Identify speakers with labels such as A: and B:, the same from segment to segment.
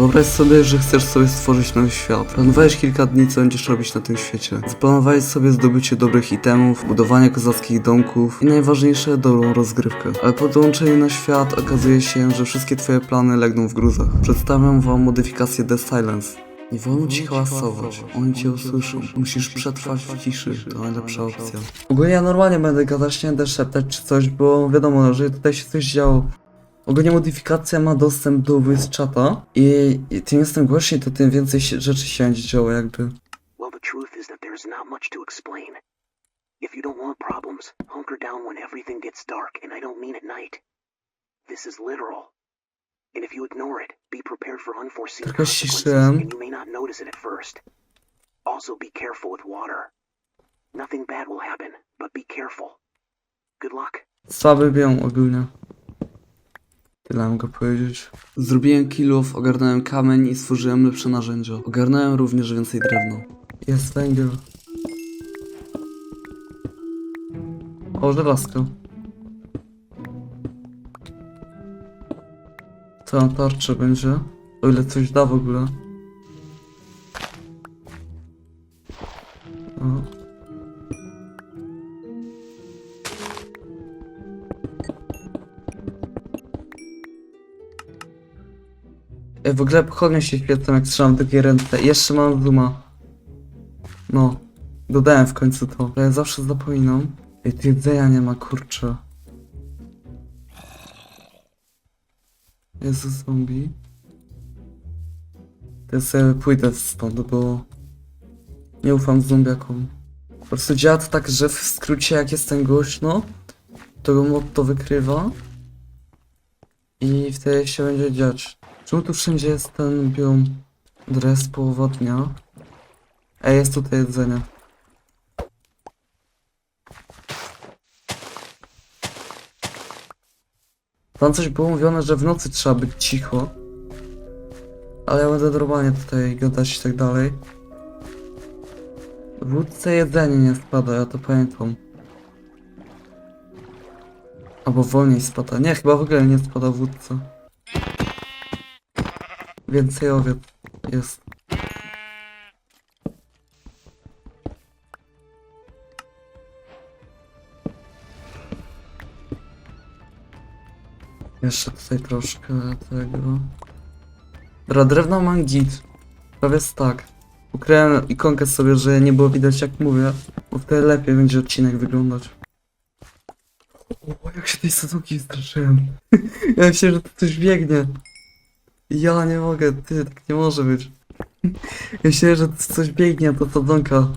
A: Wyobraź sobie, że chcesz sobie stworzyć nowy świat. Planowałeś kilka dni, co będziesz robić na tym świecie. Zaplanowałeś sobie zdobycie dobrych itemów, budowanie kozackich domków i najważniejsze, dobrą rozgrywkę. Ale po dołączeniu na świat okazuje się, że wszystkie twoje plany legną w gruzach. Przedstawiam wam modyfikację The Silence. Nie wolno ci hałasować, oni cię usłyszą. Musisz przetrwać w ciszy, to najlepsza opcja. Ogólnie ja normalnie będę gadać, nie będę szeptać czy coś, bo wiadomo, że tutaj się coś działo. Ogólnie modyfikacja ma dostęp do voice chata i, i tym jestem głośniej, to tym więcej się, rzeczy się będzie działo jakby.
B: Well, the truth is that there's not much to explain. If you don't want problems, hunker down when everything gets dark, and I don't mean at night. This is literal. And if you ignore it, be prepared for unforeseen
A: Trochę
B: consequences,
A: ściszyłem.
B: and you may not notice it at first. Also, be careful with water. Nothing bad will happen, but be careful. Good luck.
A: Słaby bią ogólnie. Tyle mogę powiedzieć. Zrobiłem kilof, ogarnąłem kamień i stworzyłem lepsze narzędzia. Ogarnąłem również więcej drewna. Jest węgiel. O, żelazko. Co na tarczę będzie? O ile coś da w ogóle. Ej, w ogóle pochodnie się świecą jak trzymam takie ręce. Jeszcze mam zooma. No. Dodałem w końcu to. Ja zawsze zapominam. Ej, tu jedzenia nie ma, kurczę. Jezu, zombie. To ja sobie pójdę stąd, bo... Nie ufam zombiakom. Po prostu działa to tak, że w skrócie jak jestem głośno, to go mod to wykrywa. I wtedy się będzie dziać. Czemu tu wszędzie jest ten biom dres połowa dnia? Ej, jest tutaj jedzenie. Tam coś było mówione, że w nocy trzeba być cicho. Ale ja będę normalnie tutaj gadać i tak dalej. W łódce jedzenie nie spada, ja to pamiętam. Albo wolniej spada. Nie, chyba w ogóle nie spada w łódce. Więcej owiec jest. Jeszcze tutaj troszkę tego. Dobra, drewno mam git. Prawie tak. Ukryłem ikonkę sobie, że nie było widać jak mówię, bo wtedy lepiej będzie odcinek wyglądać. O, jak się tej sadzonki wystraszyłem. ja myślę, że to coś biegnie. Ja nie mogę, ty, tak nie może być. Myślę, że coś biegnie, a to sadzonka.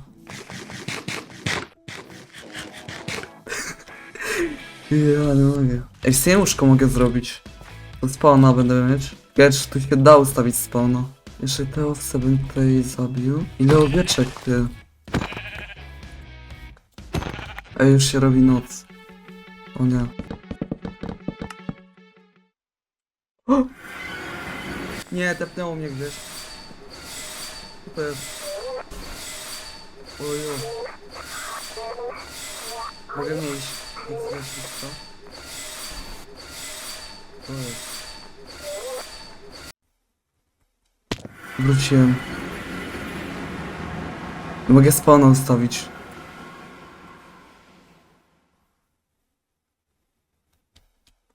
A: Ja nie mogę. Ej, sobie łóżko mogę zrobić. To spawna będę mieć. Gecz, tu się da ustawić spawna. Jeszcze te owce bym tutaj zabił. Ile owieczek, ty? Ej, już się robi noc. O nie. Nie, tepnęło mnie gdzieś. To jest? Ojo. Mogę nie iść. Co? Jest. Wróciłem. Mogę spawna ustawić.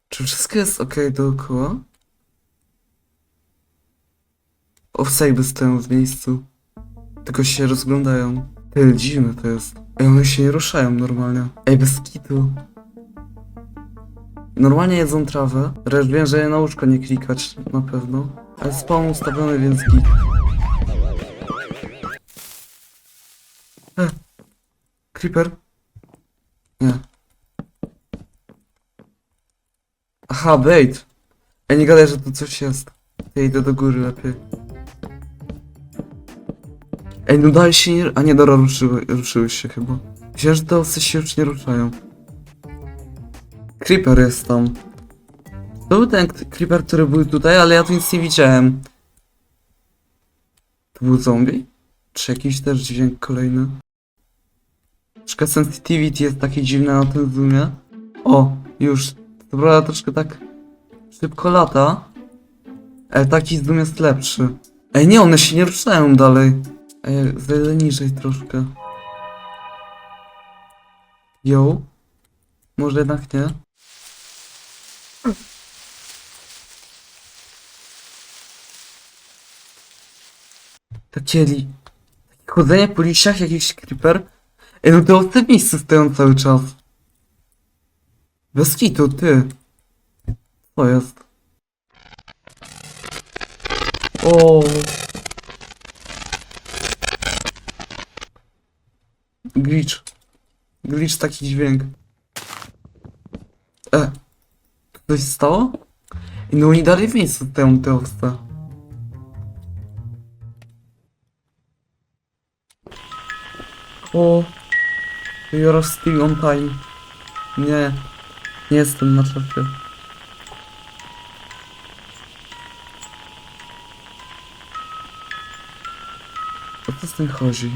A: Czy wszystko jest ok dookoła? Owsejby stoją w miejscu. Tylko się rozglądają. Ty, dziwne to jest. Ej, one się nie ruszają normalnie. Ej, bez kitu. Normalnie jedzą trawę. Resz wiem, że je na łóżko nie klikać, na pewno. Ale spawn ustawiony, więc git. E. Creeper? Nie. Aha, bait. Ej, nie gadaj, że tu coś jest. Ja idę do góry lepiej. Ej, no dalej się nie... A nie, dobra, ruszyły, ruszyły się chyba. Myślałem, że te się już nie ruszają. Creeper jest tam. To był ten creeper, który był tutaj, ale ja tu nic nie widziałem. To był zombie? Czy jakiś też dźwięk kolejny? Troszkę sensitivity jest takie dziwne na tym zoomie. O, już. Dobra, troszkę tak szybko lata. Ej, taki z dum jest lepszy. Ej, nie, one się nie ruszają dalej. Zejdę niżej troszkę. Yo? Może jednak nie? Takie li... Takie chodzenie po liściach, jakiś creeper. Ej, no to w tym miejscu stoją cały czas. Bez kitu, ty. Co jest? O. Glitch. Glitch taki dźwięk. E. Coś stało? I no oni dalej w miejscu stoją te owce. O. You're still on time. Nie. Nie jestem na czasie. O co z tym chodzi?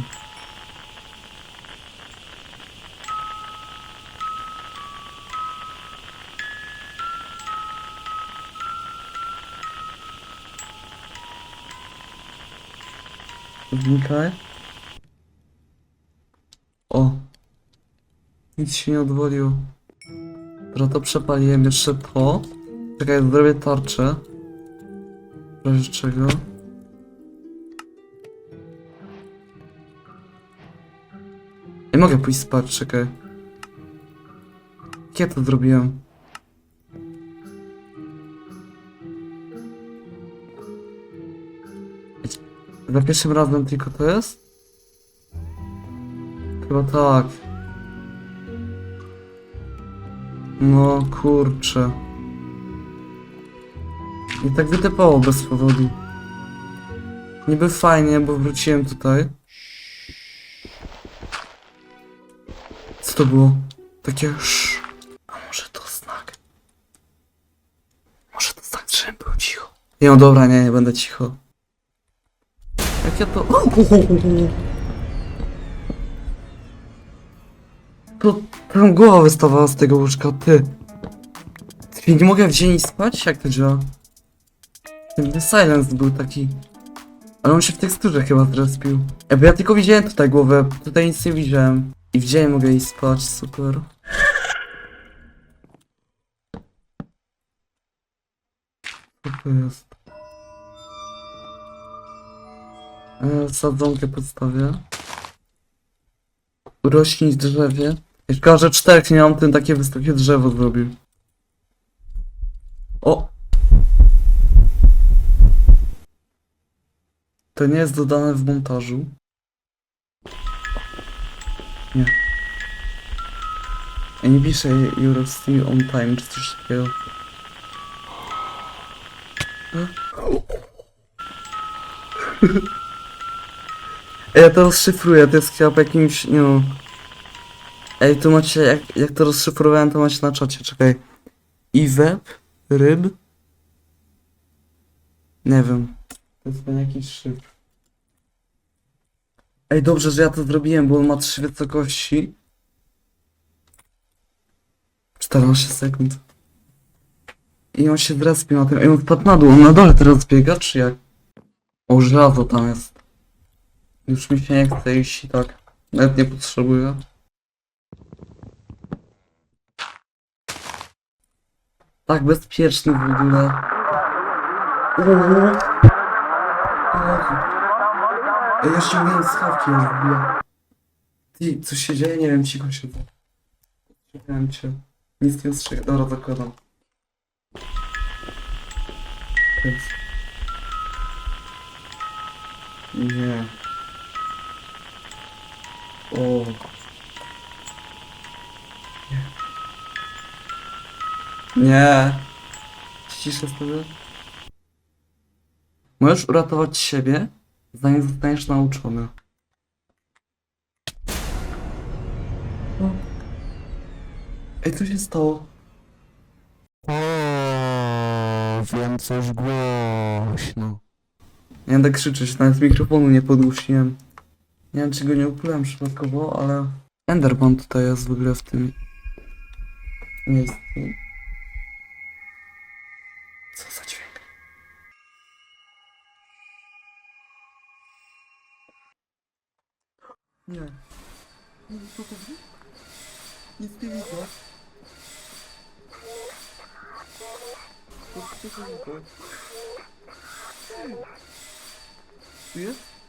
A: Znikaj. O. Nic się nie odwaliło. Dobra, to przepaliłem jeszcze to. Czekaj, zrobię tarczę. W razie czego. Nie mogę pójść spać, czekaj. Jak ja to zrobiłem? Za pierwszym razem tylko to jest? Chyba tak. No kurczę. I tak wytypało bez powodu. Niby fajnie, bo wróciłem tutaj. Co to było? Takie sz. A może to znak? Może to znak, żebym był cicho. Nie no dobra, nie, nie będę cicho. Jak ja to... To tam głowa wystawała z tego łóżka, ty. Ty, nie mogę w dzień spać? Jak to działa? Ten Silence był taki... Ale on się w teksturze chyba zrespił. Ja, bo ja tylko widziałem tutaj głowę, tutaj nic nie widziałem. I w dzień mogę iść spać, super. Co to jest? Sadzonkę podstawię. Urośnij drzewie. Szkoda, że czterech nie mam, ten takie wysokie drzewo zrobił. O! To nie jest dodane w montażu. Nie. Ja nie piszę still on time, czy coś takiego. Ja to rozszyfruję, to jest chyba po jakimś, no... Ej, tu macie, jak, jak to rozszyfrowałem, to macie na czacie, czekaj. Iweb? Ryb? Nie wiem. To jest ten jakiś szyfr. Ej, dobrze, że ja to zrobiłem, bo on ma trzy wysokości. 14 sekund. I on się zrespił na tym. Ej, on spadł na dół, on na dole teraz biega, czy jak? O, żelazo tam jest. Już mi się nie chce iść i tak. Nawet nie potrzebuję. Tak bezpieczny w ogóle. Uuu. Ej, ja ściągnąłem schawki już w ogóle. Ty, co się dzieje? Nie wiem, cicho się. Czekałem cię. Nic nie ostrzega. Dobra, zakładam. Nie. O. Nie. Nie. Ciszę sobie. Możesz uratować siebie, zanim zostaniesz nauczony. O. Ej, co się stało?
C: O, wiem coś głośno.
A: Nie będę krzyczeć, nawet mikrofonu nie podgłośniłem. Nie wiem, czy go nie uplułem przypadkowo, ale... Enderman tutaj jest w ogóle w tym... miejscu. Co za dźwięk? Nie. Nie widzę. Nic nie widzę. Tu jest?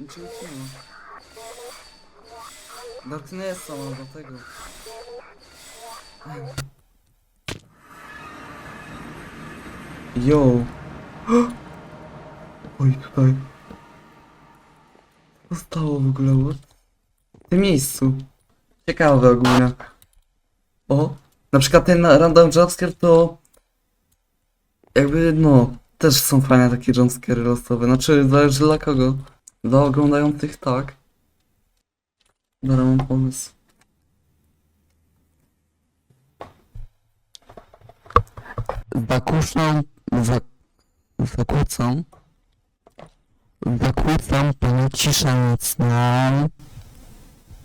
A: Niczego nie ma. Darknessa mam dlatego. Yo. Oj, tutaj. Co stało w ogóle? W tym miejscu. Ciekawe ogólnie. O. Na przykład ten random jumpscare to... Jakby, no... Też są fajne takie jumpscary losowe. Znaczy, zależy dla kogo. Dla oglądających tak. Dobra, mam pomysł.
C: Zakuszą, za, zakłócą, zakłócam panu ciszę nocną.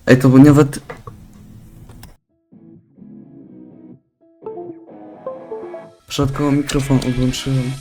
A: Ej, to był nawet... Przypadkowo mikrofon odłączyłem.